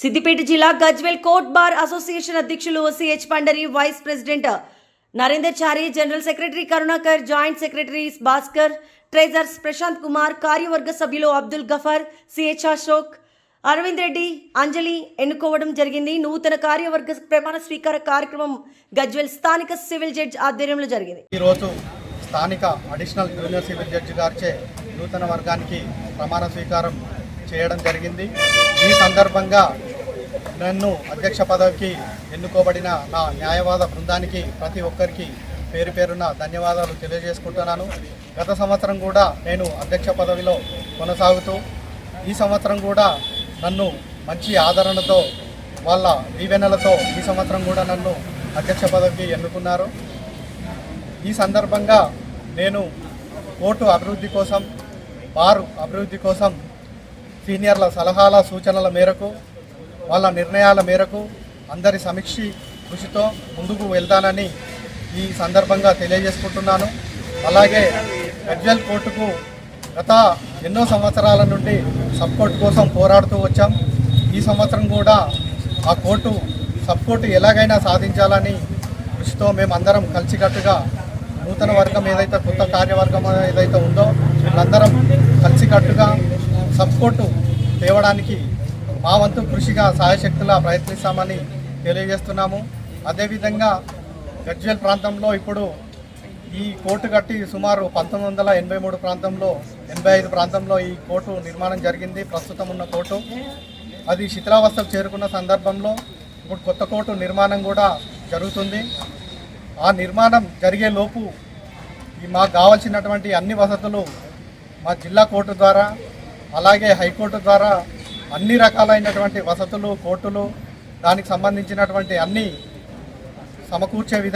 సిద్దిపేట జిల్లా Gajwel court bar association అధ్యక్షులు CH Pandari vice president Narender Chari general secretary Karunakar joint secretaries Bhaskar treasurers Prashanth Kumar కార్యవర్గ సభ్యులు Abdul Gafar CH Ashok Arvind Reddy Anjali ఎన్నుకోవడం జరిగింది. నూతన కార్యవర్గ ప్రమాణ స్వీకార కార్యక్రమం గజ్వేల్ స్థానిక సివిల్ జడ్జ్ ఆధ్వర్యంలో జరిగింది. ఈరోజు స్థానిక అడిషనల్ జూనియర్ సివిల్ జడ్జి గారిచే నూతన వర్గానికి ప్రమాణ స్వీకారం చేయడం జరిగింది. ఈ సందర్భంగా నన్ను అధ్యక్ష పదవికి ఎన్నుకోబడిన నా న్యాయవాద బృందానికి ప్రతి ఒక్కరికి పేరు పేరున ధన్యవాదాలు తెలియజేసుకుంటున్నాను. గత సంవత్సరం కూడా నేను అధ్యక్ష పదవిలో కొనసాగుతూ ఈ సంవత్సరం కూడా నన్ను మంచి ఆదరణతో వాళ్ళ దీవెనలతో ఈ సంవత్సరం కూడా నన్ను అధ్యక్ష పదవికి ఎన్నుకున్నారు. ఈ సందర్భంగా నేను కోర్టు అభివృద్ధి కోసం బారు అభివృద్ధి కోసం సీనియర్ల సలహాల సూచనల మేరకు వాళ్ళ నిర్ణయాల మేరకు అందరి సమీక్షి కృషితో ముందుకు వెళ్తానని ఈ సందర్భంగా తెలియజేసుకుంటున్నాను. అలాగే గజ్వెల్ కోర్టుకు గత ఎన్నో సంవత్సరాల నుండి సబ్ కోర్టు కోసం పోరాడుతూ వచ్చాం. ఈ సంవత్సరం కూడా ఆ కోర్టు సబ్ కోర్టు ఎలాగైనా సాధించాలని కృషితో మేమందరం కలిసికట్టుగా నూతన వర్గం ఏదైతే కొత్త కార్యవర్గం ఏదైతే ఉందో వీళ్ళందరం కలిసికట్టుగా సబ్ కోర్టు తేవడానికి మా వంతు కృషిగా సహాయశక్తులా ప్రయత్నిస్తామని తెలియజేస్తున్నాము. అదేవిధంగా గజ్వేల్ ప్రాంతంలో ఇప్పుడు ఈ కోర్టు కట్టి సుమారు పంతొమ్మిది వందల ఎనభై మూడు ప్రాంతంలో ఎనభై ఐదు ప్రాంతంలో ఈ కోర్టు నిర్మాణం జరిగింది. ప్రస్తుతం ఉన్న కోర్టు అది శిథిలావస్థకు చేరుకున్న సందర్భంలో ఇప్పుడు కొత్త కోర్టు నిర్మాణం కూడా జరుగుతుంది. ఆ నిర్మాణం జరిగే లోపు ఈ మాకు కావాల్సినటువంటి అన్ని వసతులు మా జిల్లా కోర్టు ద్వారా అలాగే హైకోర్టు ద్వారా అన్ని రకాలైనటువంటి వసతులు కోర్టులు దానికి సంబంధించినటువంటి అన్ని సమకూర్చే విధంగా